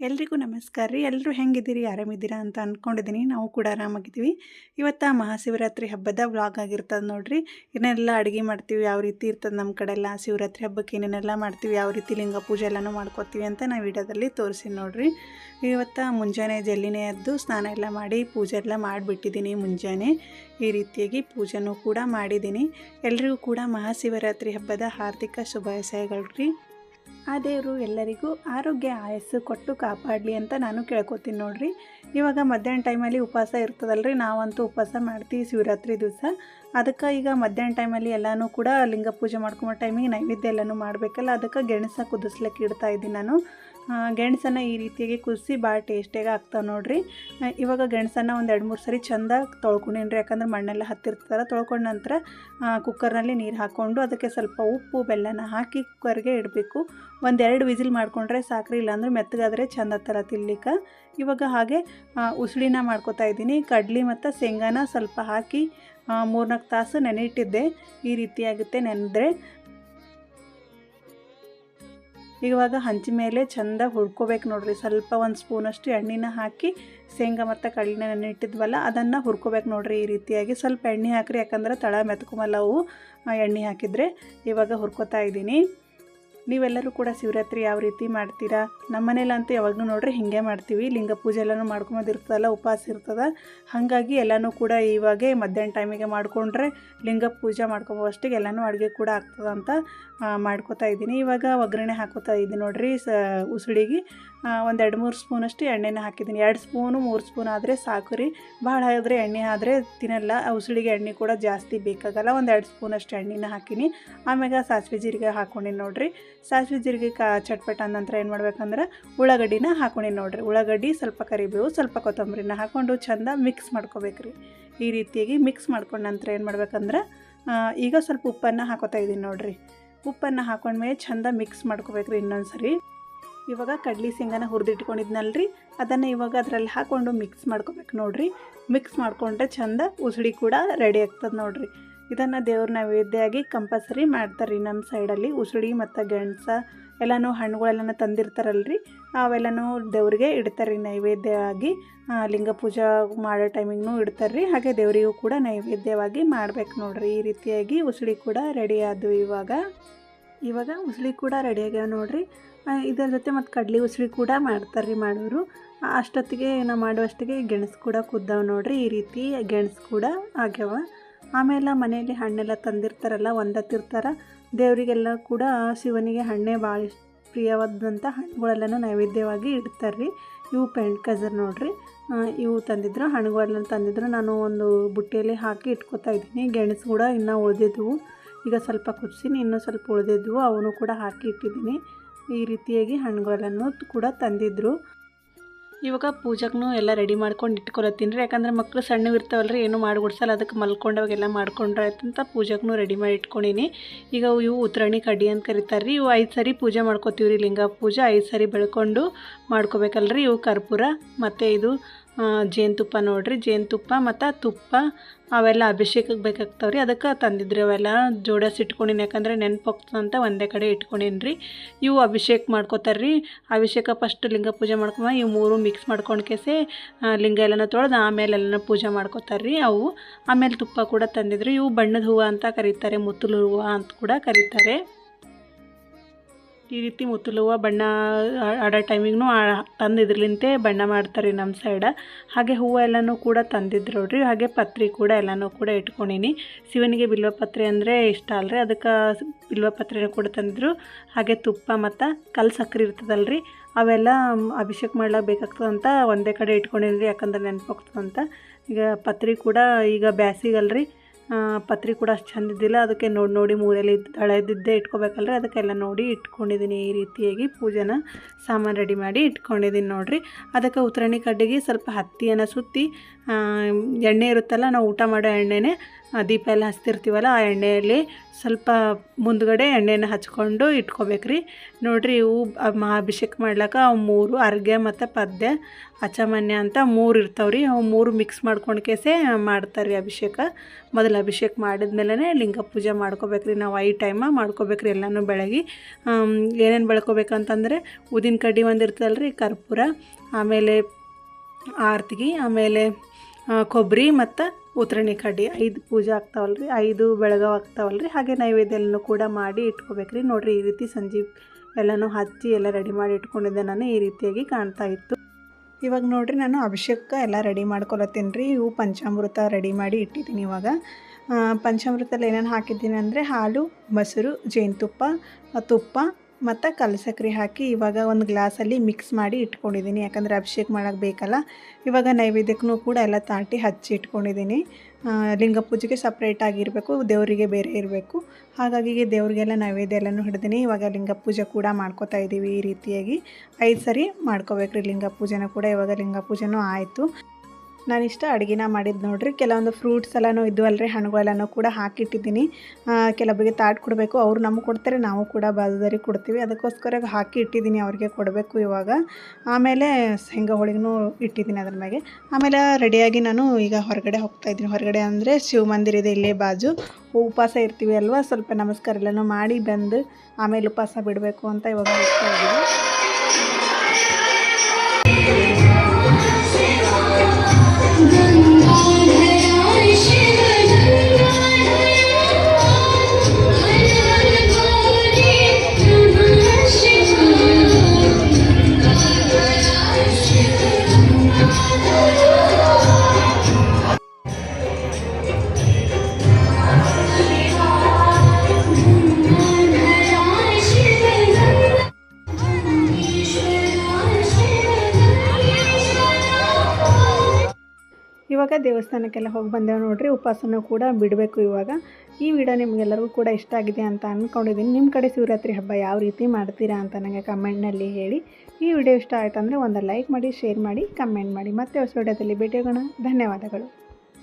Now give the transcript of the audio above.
ಎಲ್ರಿಗೂ ನಮಸ್ಕಾರ ರೀ. ಎಲ್ಲರೂ ಹೆಂಗಿದ್ದೀರಿ? ಆರಾಮಿದ್ದೀರಾ ಅಂತ ಅಂದ್ಕೊಂಡಿದ್ದೀನಿ ನಾವು ಕೂಡ ಆರಾಮಾಗಿದ್ದೀವಿ. ಇವತ್ತು ಮಹಾಶಿವರಾತ್ರಿ ಹಬ್ಬದ ವ್ಲಾಗ್ ಆಗಿರ್ತದೆ ನೋಡ್ರಿ. ಏನೆಲ್ಲ ಅಡುಗೆ ಮಾಡ್ತೀವಿ, ಯಾವ ರೀತಿ ಇರ್ತದೆ ನಮ್ಮ ಕಡೆ ಎಲ್ಲ ಶಿವರಾತ್ರಿ ಹಬ್ಬಕ್ಕೆ ಏನೇನೆಲ್ಲ ಮಾಡ್ತೀವಿ, ಯಾವ ರೀತಿ ಲಿಂಗ ಪೂಜೆ ಎಲ್ಲನೂ ಮಾಡ್ಕೋತೀವಿ ಅಂತ ನಾವು ವಿಡಿಯೋದಲ್ಲಿ ತೋರಿಸಿ ನೋಡ್ರಿ. ಇವತ್ತು ಮುಂಜಾನೆ ಜಲ್ಲಿನೇ ಎದ್ದು ಸ್ನಾನ ಎಲ್ಲ ಮಾಡಿ ಪೂಜೆ ಎಲ್ಲ ಮಾಡಿಬಿಟ್ಟಿದ್ದೀನಿ ಮುಂಜಾನೆ. ಈ ರೀತಿಯಾಗಿ ಪೂಜೆನೂ ಕೂಡ ಮಾಡಿದ್ದೀನಿ. ಎಲ್ರಿಗೂ ಕೂಡ ಮಹಾಶಿವರಾತ್ರಿ ಹಬ್ಬದ ಹಾರ್ದಿಕ ಶುಭಾಶಯಗಳು ರೀ. ಆ ದೇವರು ಎಲ್ಲರಿಗೂ ಆರೋಗ್ಯ ಆಯಸ್ಸು ಕೊಟ್ಟು ಕಾಪಾಡಲಿ ಅಂತ ನಾನು ಕೇಳ್ಕೊತೀನಿ ನೋಡ್ರಿ. ಇವಾಗ ಮಧ್ಯಾಹ್ನ ಟೈಮಲ್ಲಿ ಉಪವಾಸ ಇರ್ತದಲ್ರಿ. ನಾವಂತೂ ಉಪವಾಸ ಮಾಡ್ತೀವಿ ಶಿವರಾತ್ರಿ ದಿವಸ. ಅದಕ್ಕೆ ಈಗ ಮಧ್ಯಾಹ್ನ ಟೈಮಲ್ಲಿ ಎಲ್ಲನೂ ಕೂಡ ಲಿಂಗ ಪೂಜೆ ಮಾಡ್ಕೊಂಬೋ ಟೈಮಿಗೆ ನೈವೇದ್ಯ ಎಲ್ಲನೂ ಮಾಡಬೇಕಲ್ಲ, ಅದಕ್ಕೆ ಗೆಣಸ ಕುದಿಸ್ಲಿಕ್ಕೆ ಇಡ್ತಾ ಇದ್ದೀನಿ ನಾನು. ಗೆಣಸನ್ನು ಈ ರೀತಿಯಾಗಿ ಕುದಿಸಿ ಭಾಳ ಟೇಸ್ಟಿಯಾಗಿ ಆಗ್ತಾವೆ ನೋಡಿರಿ. ಇವಾಗ ಗೆಣಸನ್ನು ಒಂದು ಎರಡು ಮೂರು ಸರಿ ಚಂದ ತೊಳ್ಕೊಂಡೇನ್ರಿ, ಯಾಕಂದ್ರೆ ಮಣ್ಣೆಲ್ಲ ಹತ್ತಿರ್ತಾರ ತೊಳ್ಕೊಂಡ ನಂತರ ಕುಕ್ಕರ್ನಲ್ಲಿ ನೀರು ಹಾಕ್ಕೊಂಡು ಅದಕ್ಕೆ ಸ್ವಲ್ಪ ಉಪ್ಪು, ಬೆಲ್ಲನ ಹಾಕಿ ಕುಕ್ಕರ್ಗೆ ಇಡಬೇಕು. ಒಂದೆರಡು ವಿಸಿಲ್ ಮಾಡಿಕೊಂಡ್ರೆ ಸಾಕ್ರಿ, ಇಲ್ಲಾಂದ್ರೆ ಮೆತ್ತಗಾದರೆ ಚಂದ ಥರ ತಿನ್ಲಿಕ್ಕೆ. ಇವಾಗ ಹಾಗೆ ಉಸುಳಿನ ಮಾಡ್ಕೊತಾ ಇದ್ದೀನಿ. ಕಡ್ಲಿ ಮತ್ತು ಶೇಂಗಾನ ಸ್ವಲ್ಪ ಹಾಕಿ ಮೂರ್ನಾಲ್ಕು ತಾಸು ನೆನೆಯಿಟ್ಟಿದ್ದೆ ಈ ರೀತಿಯಾಗುತ್ತೆ ನೆನೆದ್ರೆ ಇವಾಗ ಹಂಚಿ ಮೇಲೆ ಚಂದ ಹುರ್ಕೋಬೇಕು ನೋಡ್ರಿ. ಸ್ವಲ್ಪ ಒಂದು ಸ್ಪೂನಷ್ಟು ಎಣ್ಣೆನ ಹಾಕಿ ಶೇಂಗಾ ಮತ್ತು ಕಡಲಿನ ನೆನೆಯಿಟ್ಟಿದ್ವಲ್ಲ ಅದನ್ನು ಹುರ್ಕೋಬೇಕು ನೋಡ್ರಿ ಈ ರೀತಿಯಾಗಿ. ಸ್ವಲ್ಪ ಎಣ್ಣೆ ಹಾಕ್ರಿ, ಯಾಕಂದ್ರೆ ತಳ ಮೆತ್ಕೊಂಬಲ್ಲ ಅವು ಎಣ್ಣೆ ಹಾಕಿದರೆ ಇವಾಗ ಹುರ್ಕೋತಾ ಇದ್ದೀನಿ. ನೀವೆಲ್ಲರೂ ಕೂಡ ಶಿವರಾತ್ರಿ ಯಾವ ರೀತಿ ಮಾಡ್ತೀರಾ? ನಮ್ಮ ಮನೇಲಂತೂ ಯಾವಾಗಲೂ ನೋಡ್ರಿ ಹಿಂಗೆ ಮಾಡ್ತೀವಿ. ಲಿಂಗ ಪೂಜೆ ಎಲ್ಲನೂ ಮಾಡ್ಕೊಂಬೋದಿರ್ತದಲ್ಲ ಉಪವಾಸ ಇರ್ತದ. ಹಾಗಾಗಿ ಎಲ್ಲನೂ ಕೂಡ ಇವಾಗೆ ಮಧ್ಯಾಹ್ನ ಟೈಮಿಗೆ ಮಾಡಿಕೊಂಡ್ರೆ ಲಿಂಗ ಪೂಜೆ ಮಾಡ್ಕೊಂಬೋಷ್ಟಿಗೆ ಎಲ್ಲನೂ ಅಡುಗೆ ಕೂಡ ಆಗ್ತದೆ ಅಂತ ಮಾಡ್ಕೊತಾ ಇದ್ದೀನಿ. ಇವಾಗ ಒಗ್ಗರಣೆ ಹಾಕೋತಾ ಇದ್ದೀನಿ ನೋಡ್ರಿ, ಸ, ಉಸುಳಿಗೆ. ಒಂದು ಎರಡು ಮೂರು ಸ್ಪೂನಷ್ಟು ಎಣ್ಣೆನ ಹಾಕಿದ್ದೀನಿ. ಎರಡು ಸ್ಪೂನು ಮೂರು ಸ್ಪೂನ್ ಆದರೆ ಸಾಕು ರೀ. ಭಾಳ ಆದರೆ ಎಣ್ಣೆ ಆದರೆ ತಿನ್ನಲ್ಲ. ಉಸುಳಿಗೆ ಎಣ್ಣೆ ಕೂಡ ಜಾಸ್ತಿ ಬೇಕಾಗಲ್ಲ. ಒಂದು ಎರಡು ಸ್ಪೂನಷ್ಟು ಎಣ್ಣೆನ ಹಾಕಿನಿ. ಆಮ್ಯಾಗ ಸಾಸಿವೆ ಜೀರಿಗೆ ಹಾಕ್ಕೊಂಡಿನಿ ನೋಡಿರಿ. ಸಾಸಿವೆ ಜೀರಿಗೆ ಕಾ, ಚಟ್ಪಟ ನಂತರ ಏನು ಮಾಡ್ಬೇಕಂದ್ರೆ ಉಳ್ಳಾಗಡ್ಡಿನ ಹಾಕೊಂಡಿನಿ ನೋಡಿರಿ. ಉಳ್ಳಾಗಡ್ಡಿ ಸ್ವಲ್ಪ ಕರಿಬೇವು, ಸ್ವಲ್ಪ ಕೊತ್ತಂಬರಿನ ಹಾಕ್ಕೊಂಡು ಚೆಂದ ಮಿಕ್ಸ್ ಮಾಡ್ಕೋಬೇಕ್ರಿ. ಈ ರೀತಿಯಾಗಿ ಮಿಕ್ಸ್ ಮಾಡ್ಕೊಂಡು ನಂತರ ಏನು ಮಾಡ್ಬೇಕಂದ್ರೆ ಈಗ ಸ್ವಲ್ಪ ಉಪ್ಪನ್ನು ಹಾಕೋತಾ ಇದ್ದೀನಿ ನೋಡಿರಿ. ಉಪ್ಪನ್ನು ಹಾಕೊಂಡ್ಮೇಲೆ ಚಂದ ಮಿಕ್ಸ್ ಮಾಡ್ಕೋಬೇಕ್ರಿ ಇನ್ನೊಂದು ಸರಿ ಇವಾಗ ಕಡ್ಲಿ ಶೇಂಗಾನ ಹುರಿದಿಟ್ಕೊಂಡಿದ್ನಲ್ರಿ. ಅದನ್ನು ಇವಾಗ ಅದರಲ್ಲಿ ಹಾಕ್ಕೊಂಡು ಮಿಕ್ಸ್ ಮಾಡ್ಕೋಬೇಕು ನೋಡ್ರಿ. ಮಿಕ್ಸ್ ಮಾಡಿಕೊಂಡ್ರೆ ಚಂದ ಉಸುಳಿ ಕೂಡ ರೆಡಿ ಆಗ್ತದೆ ನೋಡ್ರಿ. ಇದನ್ನು ದೇವ್ರ ನೈವೇದ್ಯವಾಗಿ ಕಂಪಲ್ಸರಿ ಮಾಡ್ತಾರೆ ನಮ್ಮ ಸೈಡಲ್ಲಿ ಉಸುಳಿ ಮತ್ತು ಗೆಣಸ ಎಲ್ಲನೂ ಹಣ್ಣುಗಳೆಲ್ಲ ತಂದಿರ್ತಾರಲ್ರಿ. ಅವೆಲ್ಲನೂ ದೇವ್ರಿಗೆ ಇಡ್ತಾರೆ ನೈವೇದ್ಯವಾಗಿ. ಲಿಂಗ ಪೂಜಾ ಮಾಡೋ ಟೈಮಿಗೂ ಇಡ್ತಾರೆ ರೀ ಹಾಗೆ ದೇವರಿಗೂ ಕೂಡ ನೈವೇದ್ಯವಾಗಿ ಮಾಡ್ಬೇಕು ನೋಡ್ರಿ. ಈ ರೀತಿಯಾಗಿ ಉಸುಳಿ ಕೂಡ ರೆಡಿ ಆದವು ಇವಾಗ. ಇವಾಗ ಉಸಳಿ ಕೂಡ ರೆಡಿ ಆಗ್ಯಾವ ನೋಡ್ರಿ. ಇದರ ಜೊತೆ ಮತ್ತು ಕಡ್ಲಿ ಉಸಳಿ ಕೂಡ ಮಾಡ್ತಾರೆ ರೀ ಮಾಡೋರು ಅಷ್ಟೊತ್ತಿಗೆ ನಾವು ಮಾಡುವಷ್ಟಿಗೆ ಗೆಣಸು ಕೂಡ ಕುದ್ದಾವ ನೋಡ್ರಿ. ಈ ರೀತಿ ಗೆಣಸು ಕೂಡ ಆಗ್ಯಾವ. ಆಮೇಲೆ ಮನೆಯಲ್ಲಿ ಹಣ್ಣೆಲ್ಲ ತಂದಿರ್ತಾರಲ್ಲ ಒಂದತ್ತಿರ್ತಾರ ದೇವರಿಗೆಲ್ಲ ಕೂಡ ಶಿವನಿಗೆ ಹಣ್ಣೆ ಭಾಳ ಪ್ರಿಯವಾದಂಥ ಹಣ್ಣುಗಳೆಲ್ಲನೂ ನೈವೇದ್ಯವಾಗಿ ಇಡ್ತಾರೆ ರೀ ಇವು ಪೆಂಟ್ ಕಜರ್ ನೋಡ್ರಿ ಇವು ತಂದಿದ್ರು ಹಣ್ಣುಗಳನ್ನ ತಂದಿದ್ರು. ನಾನು ಒಂದು ಬುಟ್ಟಿಯಲ್ಲಿ ಹಾಕಿ ಇಟ್ಕೊತಾ ಇದ್ದೀನಿ. ಗೆಣಸು ಕೂಡ ಇನ್ನೂ ಉಳಿದಿದ್ವು. ಈಗ ಸ್ವಲ್ಪ ಕುದಿಸಿನಿ, ಇನ್ನೂ ಸ್ವಲ್ಪ ಉಳಿದಿದ್ವು ಅವನು ಕೂಡ ಹಾಕಿ ಇಟ್ಟಿದ್ದೀನಿ. ಈ ರೀತಿಯಾಗಿ ಹಣ್ಣುಗಳನ್ನು ಕೂಡ ತಂದಿದ್ರು. ಇವಾಗ ಪೂಜೆಗೂ ಎಲ್ಲ ರೆಡಿ ಮಾಡ್ಕೊಂಡು ಇಟ್ಕೊಳತ್ತೀನಿ ರೀ ಯಾಕಂದ್ರೆ ಮಕ್ಕಳು ಸಣ್ಣವು ರೀ ಏನು ಮಾಡಿಬಿಡ್ಸಲ್ಲ ಅದಕ್ಕೆ ಮಲ್ಕೊಂಡವಾಗೆಲ್ಲ ಮಾಡ್ಕೊಂಡ್ರೆ ಅಂತ ಪೂಜೆಗೂ ರೆಡಿ ಮಾಡಿ ಇಟ್ಕೊಂಡಿನಿ. ಈಗ ಇವು ಉತ್ತರಾಣಿ ಕಡ್ಡಿ ಅಂತ ಕರೀತಾರೆ ರೀ ಇವು ಐದು ಸರಿ ಪೂಜೆ ಮಾಡ್ಕೋತೀವಿ ರೀ ಲಿಂಗ ಪೂಜೆ. ಐದು ಸರಿ ಬೆಳ್ಕೊಂಡು ಮಾಡ್ಕೋಬೇಕಲ್ರಿ ಇವು ಕರ್ಪೂರ. ಮತ್ತು ಇದು ಜೇನುತುಪ್ಪ ನೋಡ್ರಿ, ಜೇನುತುಪ್ಪ ಮತ್ತು ತುಪ್ಪ, ಅವೆಲ್ಲ ಅಭಿಷೇಕಕ್ಕೆ ಬೇಕಾಗ್ತಾವ್ರಿ. ಅದಕ್ಕೆ ತಂದಿದ್ರಿ ಅವೆಲ್ಲ ಜೋಡಿಸಿ ಇಟ್ಕೊಂಡಿನಿ. ಯಾಕಂದ್ರೆ ನೆನ್ಪು ಅಂತ ಒಂದೇ ಕಡೆ ಇಟ್ಕೊಂಡಿನಿ ರೀ ಇವು ಅಭಿಷೇಕ ಮಾಡ್ಕೋತಾರೆ ರೀ ಅಭಿಷೇಕ ಫಸ್ಟ್ ಲಿಂಗ ಪೂಜೆ ಮಾಡ್ಕೊಂಬ, ಇವು ಮೂರು ಮಿಕ್ಸ್ ಮಾಡ್ಕೊಂಡು ಕೇಸೆ ಲಿಂಗ ಎಲ್ಲನ ತೊಳೆದು ಆಮೇಲೆ ಎಲ್ಲನ ಪೂಜೆ ಮಾಡ್ಕೋತಾರೆ ರೀ ಅವು. ಆಮೇಲೆ ತುಪ್ಪ ಕೂಡ ತಂದಿದ್ರು. ಇವು ಬಣ್ಣದ ಹೂವು ಅಂತ ಕರೀತಾರೆ, ಮುತ್ತಲು ಹೂವು ಅಂತ ಕೂಡ ಕರೀತಾರೆ. ಈ ರೀತಿ ಮುತ್ತಲುವ ಬಣ್ಣ ಆಡೋ ಟೈಮಿಗೂ ತಂದಿದ್ರಲಿಂತೆ ಬಣ್ಣ ಮಾಡ್ತಾರೆ ನಮ್ಮ ಸೈಡ. ಹಾಗೆ ಹೂವು ಎಲ್ಲನೂ ಕೂಡ ತಂದಿದ್ರು ನೋಡ್ರಿ. ಹಾಗೆ ಪತ್ರಿ ಕೂಡ ಎಲ್ಲನೂ ಕೂಡ ಇಟ್ಕೊಂಡಿನಿ. ಶಿವನಿಗೆ ಬಿಲ್ವ ಪತ್ರೆ ಅಂದರೆ ಇಷ್ಟ ಅಲ್ರಿ. ಅದಕ್ಕೆ ಬಿಲ್ವ ಪತ್ರೆನೂ ಕೂಡ ತಂದಿದ್ರು. ಹಾಗೆ ತುಪ್ಪ ಮತ್ತು ಕಲ್ಲು ಸಕ್ಕರೆ ಇರ್ತದಲ್ರಿ. ಅವೆಲ್ಲ ಅಭಿಷೇಕ ಅಭಿಷೇಕ ಬೇಕಾಗ್ತದೆ ಅಂತ ಒಂದೇ ಕಡೆ ಇಟ್ಕೊಂಡಿನಿ ಯಾಕಂದ್ರೆ ನೆನಪಾಗ್ತದಂತ ಈಗ ಪತ್ರಿ ಕೂಡ ಈಗ ಬ್ಯಾಸಿಗಲ್ರಿ. ಪತ್ರಿ ಕೂಡ ಅಷ್ಟು ಚಂದ ಇದ್ದಿಲ್ಲ. ಅದಕ್ಕೆ ನೋಡಿ ನೋಡಿ ಮೂರಲ್ಲಿ ಹಳೆದಿದ್ದೇ ಇಟ್ಕೋಬೇಕಲ್ರಿ. ಅದಕ್ಕೆಲ್ಲ ನೋಡಿ ಇಟ್ಕೊಂಡಿದ್ದೀನಿ ಈ ರೀತಿಯಾಗಿ ಪೂಜೆನ ಸಾಮಾನು ರೆಡಿ ಮಾಡಿ ಇಟ್ಕೊಂಡಿದ್ದೀನಿ ನೋಡಿರಿ. ಅದಕ್ಕೆ ಉತ್ತರಣಿ ಕಡ್ಡಿಗೆ ಸ್ವಲ್ಪ ಹತ್ತಿಯನ್ನು ಸುತ್ತಿ ಎಣ್ಣೆ ಇರುತ್ತಲ್ಲ, ನಾವು ಊಟ ಮಾಡೋ ಎಣ್ಣೆನೇ ದೀಪ ಎಲ್ಲ ಹಚ್ತಿರ್ತೀವಲ್ಲ, ಆ ಎಣ್ಣೆಯಲ್ಲಿ ಸ್ವಲ್ಪ ಮುಂದ್ಗಡೆ ಎಣ್ಣೆನ ಹಚ್ಕೊಂಡು ಇಟ್ಕೋಬೇಕ್ರಿ. ನೋಡ್ರಿ ಇವು ಮಹಾಭಿಷೇಕ ಮಾಡ್ಲಕ್ಕ ಅವು ಮೂರು ಅರ್ಗೆ ಮತ್ತು ಪದ್ಯ, ಅಚಮನ್ಯ ಅಂತ ಮೂರು ಇರ್ತಾವ್ರಿ. ಅವು ಮೂರು ಮಿಕ್ಸ್ ಮಾಡ್ಕೊಂಡು ಕೇಸೆ ಮಾಡ್ತಾರೆ ರೀ ಅಭಿಷೇಕ. ಮೊದಲು ಅಭಿಷೇಕ ಮಾಡಿದ್ಮೇಲೆ ಲಿಂಗ ಪೂಜೆ ಮಾಡ್ಕೋಬೇಕ್ರಿ. ನಾವು ಐ ಟೈಮ ಮಾಡ್ಕೋಬೇಕ್ರಿ ಎಲ್ಲನೂ ಬೆಳಗ್ಗೆ ಏನೇನು ಬೆಳ್ಕೊಬೇಕಂತಂದರೆ, ಉದಿನ ಕಡ್ಡಿ ಒಂದು ರೀ ಕರ್ಪೂರ, ಆಮೇಲೆ ಆರ್ತಿಗೆ, ಆಮೇಲೆ ಕೊಬ್ಬರಿ ಮತ್ತು ಉತ್ತರಣಿ ಕಡ್ಡಿ. ಐದು ಪೂಜೆ ಆಗ್ತಾವಲ್ಲ ರೀ ಐದು ಬೆಳಗಾವ್ ಆಗ್ತಾವಲ್ಲ ರೀ ಹಾಗೆ ನೈವೇದ್ಯ ಎಲ್ಲನೂ ಕೂಡ ಮಾಡಿ ಇಟ್ಕೋಬೇಕು ರೀ ನೋಡಿರಿ, ಈ ರೀತಿ ಸಂಜೆ ಎಲ್ಲನೂ ಹಚ್ಚಿ ಎಲ್ಲ ರೆಡಿ ಮಾಡಿ ಇಟ್ಕೊಂಡಿದ್ದೆ ನಾನು, ಈ ರೀತಿಯಾಗಿ ಕಾಣ್ತಾ ಇತ್ತು. ಇವಾಗ ನೋಡಿರಿ, ನಾನು ಅಭಿಷೇಕ ಎಲ್ಲ ರೆಡಿ ಮಾಡ್ಕೊಳತ್ತೀನಿ ರೀ ಇವು ಪಂಚಾಮೃತ ರೆಡಿ ಮಾಡಿ ಇಟ್ಟಿದ್ದೀನಿ ಇವಾಗ. ಪಂಚಾಮೃತಲ್ಲಿ ಏನೇನು ಹಾಕಿದ್ದೀನಿ ಅಂದರೆ ಹಾಲು, ಮೊಸರು, ಜೇನುತುಪ್ಪ, ತುಪ್ಪ ಮತ್ತು ಕಲಸಕ್ರಿ ಹಾಕಿ ಇವಾಗ ಒಂದು ಗ್ಲಾಸಲ್ಲಿ ಮಿಕ್ಸ್ ಮಾಡಿ ಇಟ್ಕೊಂಡಿದ್ದೀನಿ. ಯಾಕಂದರೆ ಅಭಿಷೇಕ ಮಾಡೋಕ್ಕೆ ಬೇಕಲ್ಲ. ಇವಾಗ ನೈವೇದ್ಯಕ್ಕೂ ಕೂಡ ಎಲ್ಲ ತಾಟಿ ಹಚ್ಚಿ ಇಟ್ಕೊಂಡಿದ್ದೀನಿ. ಲಿಂಗ ಪೂಜೆಗೆ ಸಪ್ರೇಟ್ ಆಗಿರಬೇಕು, ದೇವರಿಗೆ ಬೇರೆ ಇರಬೇಕು. ಹಾಗಾಗಿ ದೇವರಿಗೆಲ್ಲ ನೈವೇದ್ಯ ಎಲ್ಲನೂ ಹಿಡ್ದೀನಿ. ಇವಾಗ ಲಿಂಗ ಪೂಜೆ ಕೂಡ ಮಾಡ್ಕೋತಾ ಇದ್ದೀವಿ ಈ ರೀತಿಯಾಗಿ. ಐದು ಸರಿ ಮಾಡ್ಕೋಬೇಕ್ರಿ ಲಿಂಗ ಪೂಜೆನೂ ಕೂಡ. ಇವಾಗ ಲಿಂಗ ಪೂಜೆನೂ ಆಯಿತು. ನಾನಿಷ್ಟ ಅಡುಗೆನ ಮಾಡಿದ್ದು ನೋಡ್ರಿ. ಕೆಲವೊಂದು ಫ್ರೂಟ್ಸ್ ಎಲ್ಲನೂ ಇದ್ವಲ್ರಿ, ಹಣ್ಣುಗಳೆಲ್ಲನೂ ಕೂಡ ಹಾಕಿಟ್ಟಿದ್ದೀನಿ. ಕೆಲವೊಬ್ಬರಿಗೆ ತಾಟ್ ಕೊಡಬೇಕು, ಅವ್ರು ನಮಗೆ ಕೊಡ್ತಾರೆ, ನಾವು ಕೂಡ ಬಾಜುದಾರಿ ಕೊಡ್ತೀವಿ. ಅದಕ್ಕೋಸ್ಕರ ಹಾಕಿ ಇಟ್ಟಿದ್ದೀನಿ, ಅವ್ರಿಗೆ ಕೊಡಬೇಕು ಇವಾಗ. ಆಮೇಲೆ ಶೇಂಗಾ ಹೋಳಿಗೂ ಇಟ್ಟಿದ್ದೀನಿ ಅದ್ರ ಮ್ಯಾಗೆ. ಆಮೇಲೆ ರೆಡಿಯಾಗಿ ನಾನು ಈಗ ಹೊರಗಡೆ ಹೋಗ್ತಾ ಇದ್ದೀನಿ. ಹೊರಗಡೆ ಅಂದರೆ ಶಿವ ಮಂದಿರ ಇದೆ, ಇಲ್ಲೇ ಬಾಜು. ಉಪವಾಸ ಇರ್ತೀವಿ ಅಲ್ವಾ, ಸ್ವಲ್ಪ ನಮಸ್ಕಾರ ಎಲ್ಲನೂ ಮಾಡಿ ಬಂದು ಆಮೇಲೆ ಉಪವಾಸ ಬಿಡಬೇಕು ಅಂತ ಇವಾಗ ಹೋಗ್ತಾ ಇದ್ದೀವಿ ದೇವಸ್ಥಾನಕ್ಕೆಲ್ಲ ಹೋಗಿ ಬಂದೇವೆ ನೋಡ್ರಿ, ಉಪವಾಸನೂ ಕೂಡ ಬಿಡಬೇಕು ಇವಾಗ. ಈ ವಿಡಿಯೋ ನಿಮಗೆಲ್ಲರಿಗೂ ಕೂಡ ಇಷ್ಟ ಆಗಿದೆ ಅಂತ ಅಂದ್ಕೊಂಡಿದ್ದೀನಿ ನಿಮ್ಮ ಕಡೆ ಶಿವರಾತ್ರಿ ಹಬ್ಬ ಯಾವ ರೀತಿ ಮಾಡ್ತೀರಾ ಅಂತ ನನಗೆ ಕಮೆಂಟ್ನಲ್ಲಿ ಹೇಳಿ. ಈ ವಿಡಿಯೋ ಇಷ್ಟ ಆಯ್ತು ಅಂದರೆ ಒಂದು ಲೈಕ್ ಮಾಡಿ, ಶೇರ್ ಮಾಡಿ, ಕಮೆಂಟ್ ಮಾಡಿ. ಮತ್ತೆ ಹೊಸ ವಿಡಿಯೋದಲ್ಲಿ ಭೇಟಿಯಾಗೋಣ. ಧನ್ಯವಾದಗಳು.